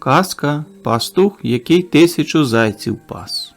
Казка пастух, який тисячу зайців пас.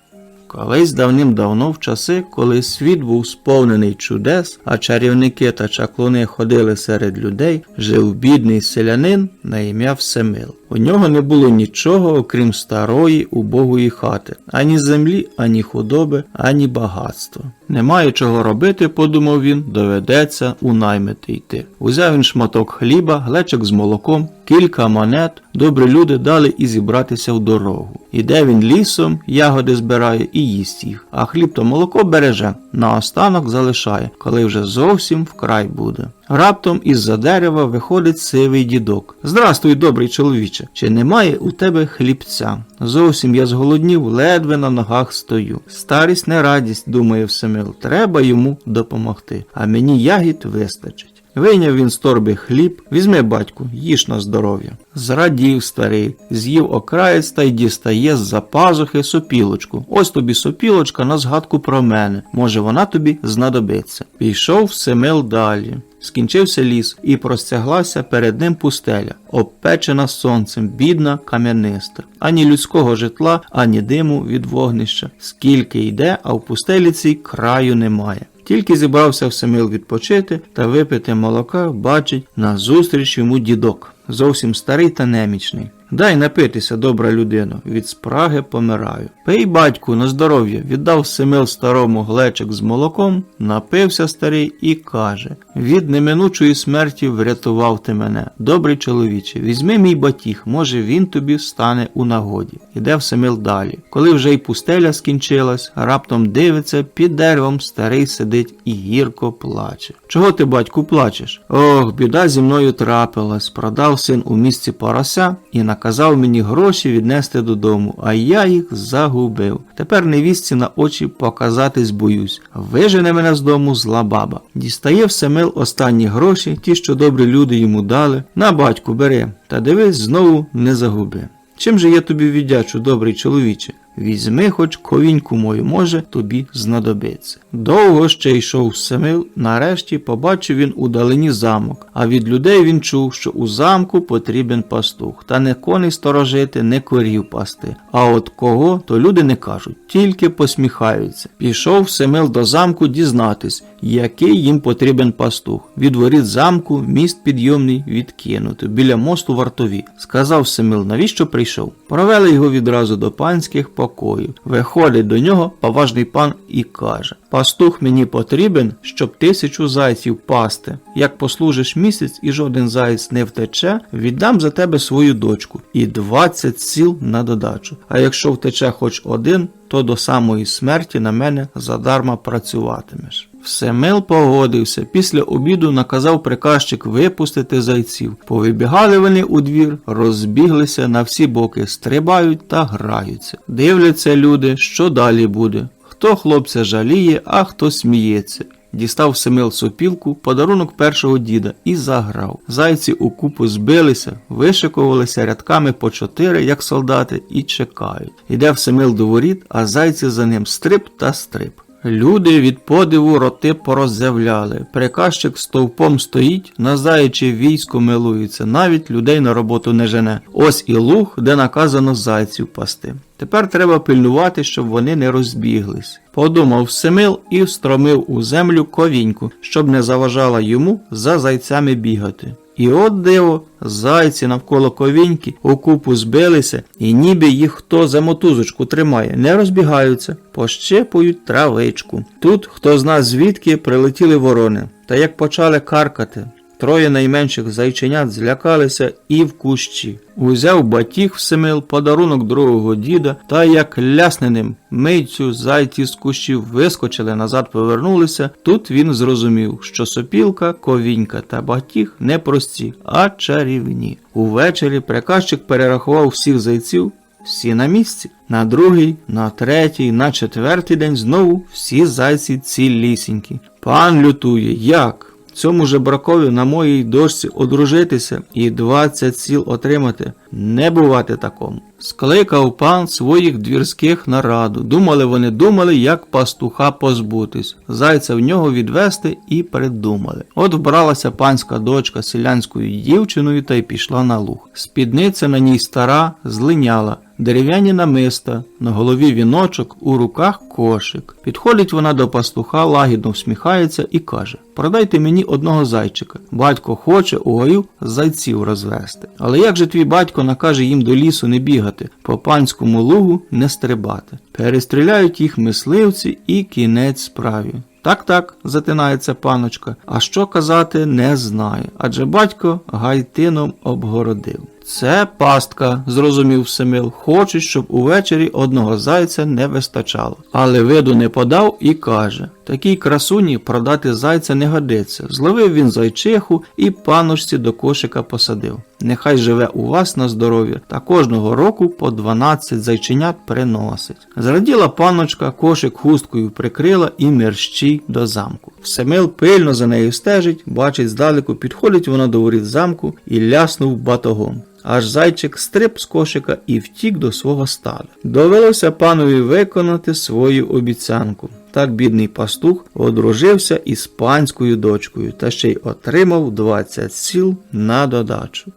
Колись давним-давно в часи, коли світ був сповнений чудес, а чарівники та чаклуни ходили серед людей, жив бідний селянин на ім'я Всемил. У нього не було нічого, окрім старої убогої хати, ані землі, ані худоби, ані багатства. Немає чого робити, подумав він, доведеться у наймити йти. Узяв він шматок хліба, глечик з молоком, кілька монет, добрі люди дали і зібратися в дорогу. Іде він лісом, ягоди збирає і їсть їх, а хліб та молоко береже, наостанок залишає, коли вже зовсім вкрай буде. Раптом із-за дерева виходить сивий дідок. Здрастуй, добрий чоловіче. Чи немає у тебе хлібця? Зовсім я зголоднів, ледве на ногах стою. Старість не радість, думає Всемил. Треба йому допомогти, а мені ягід вистачить. Вийняв він з торби хліб, візьми, батьку, їж на здоров'я. Зрадів старий, з'їв окраєць та й дістає з-за пазухи сопілочку. Ось тобі сопілочка на згадку про мене. Може, вона тобі знадобиться. Пішов Всемил далі. Скінчився ліс, і простяглася перед ним пустеля, обпечена сонцем, бідна, кам'яниста. Ані людського житла, ані диму від вогнища. Скільки йде, а в пустелі цій краю немає. Тільки зібрався Всемил відпочити та випити молока, бачить назустріч йому дідок, зовсім старий та немічний. Дай напитися, добра людино, від спраги помираю. Пий, батьку, на здоров'я, віддав Семил старому глечик з молоком, напився старий і каже: Від неминучої смерті врятував ти мене. Добрий чоловіче, візьми мій батіг, може він тобі стане у нагоді. Іде Всемил далі. Коли вже й пустеля скінчилась, раптом дивиться, під деревом старий сидить і гірко плаче. Чого ти, батьку, плачеш? Ох, біда зі мною трапилась. Продав син у місці порося і наказав мені гроші віднести додому, а я їх загубив. Тепер невістці на очі показатись боюсь. Вижене мене з дому зла баба. Дістає Всемил останні гроші, ті, що добрі люди йому дали. На батьку, бери, та дивись, знову не загуби. Чим же я тобі віддячу, добрий чоловіче? Візьми хоч ковіньку мою, може, тобі знадобиться. Довго ще йшов Семил, нарешті побачив він у далині замок, а від людей він чув, що у замку потрібен пастух, та не коней сторожити, не корів пасти. А от кого, то люди не кажуть, тільки посміхаються. Пішов Семил до замку дізнатись, який їм потрібен пастух. Від воріт замку міст підйомний відкинуто, біля мосту вартові. Сказав Семил, навіщо прийшов? Провели його відразу до панських покоїв. Виходить до нього поважний пан і каже: Пастух мені потрібен, щоб тисячу зайців пасти. Як послужиш місяць і жоден заєць не втече, віддам за тебе свою дочку і 20 сіл на додачу. А якщо втече хоч один, то до самої смерті на мене задарма працюватимеш. Всемил погодився. Після обіду наказав приказчик випустити зайців. Повибігали вони у двір, розбіглися на всі боки, стрибають та граються. Дивляться люди, що далі буде. Хто хлопця жаліє, а хто сміється. Дістав Семил сопілку, подарунок першого діда, і заграв. Зайці у купу збилися, вишикувалися рядками по чотири, як солдати, і чекають. Іде Всемил до воріт, а зайці за ним стрип та стрип. Люди від подиву роти пороззявляли. Приказчик стовпом стоїть, на заяче військо милується, навіть людей на роботу не жене. Ось і луг, де наказано зайців пасти. Тепер треба пильнувати, щоб вони не розбіглись. Подумав Семил і встромив у землю ковіньку, щоб не заважала йому за зайцями бігати. І от диво, зайці навколо ковіньки у купу збилися, і ніби їх хто за мотузочку тримає, не розбігаються, пощепують травичку. Тут хто зна звідки прилетіли ворони, та як почали каркати. Троє найменших зайченят злякалися і в кущі. Узяв батіг Всемил подарунок другого діда, та як лясненим митцю зайці з кущів вискочили назад, повернулися. Тут він зрозумів, що сопілка, ковінька та батіг не прості, а чарівні. Увечері приказчик перерахував всіх зайців. Всі на місці. На другий, на третій, на четвертий день знову всі зайці цілісінькі. Пан лютує, як? Цьому же бракові на моїй дошці одружитися і 20 сіл отримати. Не бувати такому. Скликав пан своїх двірських на раду. Думали вони, думали, як пастуха позбутись, зайця в нього відвести і придумали. От вбралася панська дочка селянською дівчиною та й пішла на луг. Спідниця на ній стара, злиняла. Дерев'яні намиста, на голові віночок, у руках кошик. Підходить вона до пастуха, лагідно всміхається і каже: Продайте мені одного зайчика. Батько хоче у гаю зайців розвести. Але як же твій батько накаже їм до лісу не бігати, по панському лугу не стрибати? Перестріляють їх мисливці і кінець справі. Так, так, затинається паночка. А що казати, не знаю. Адже батько гайтином обгородив. Це пастка, зрозумів Всемил. Хочуть, щоб увечері одного зайця не вистачало. Але виду не подав і каже: такій красуні продати зайця не годиться. Зловив він зайчиху і паночці до кошика посадив. Нехай живе у вас на здоров'я, та кожного року по 12 зайченят приносить. Зраділа паночка, кошик хусткою прикрила і мерщій до замку. Всемил пильно за нею стежить, бачить здалеку, підходить вона до воріт замку і ляснув батогом. Аж зайчик стриб з кошика і втік до свого стада. Довелося панові виконати свою обіцянку. Так бідний пастух одружився із панською дочкою та ще й отримав 20 сіл на додачу.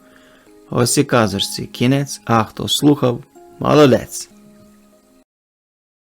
Ось і казочці кінець, а хто слухав, молодець.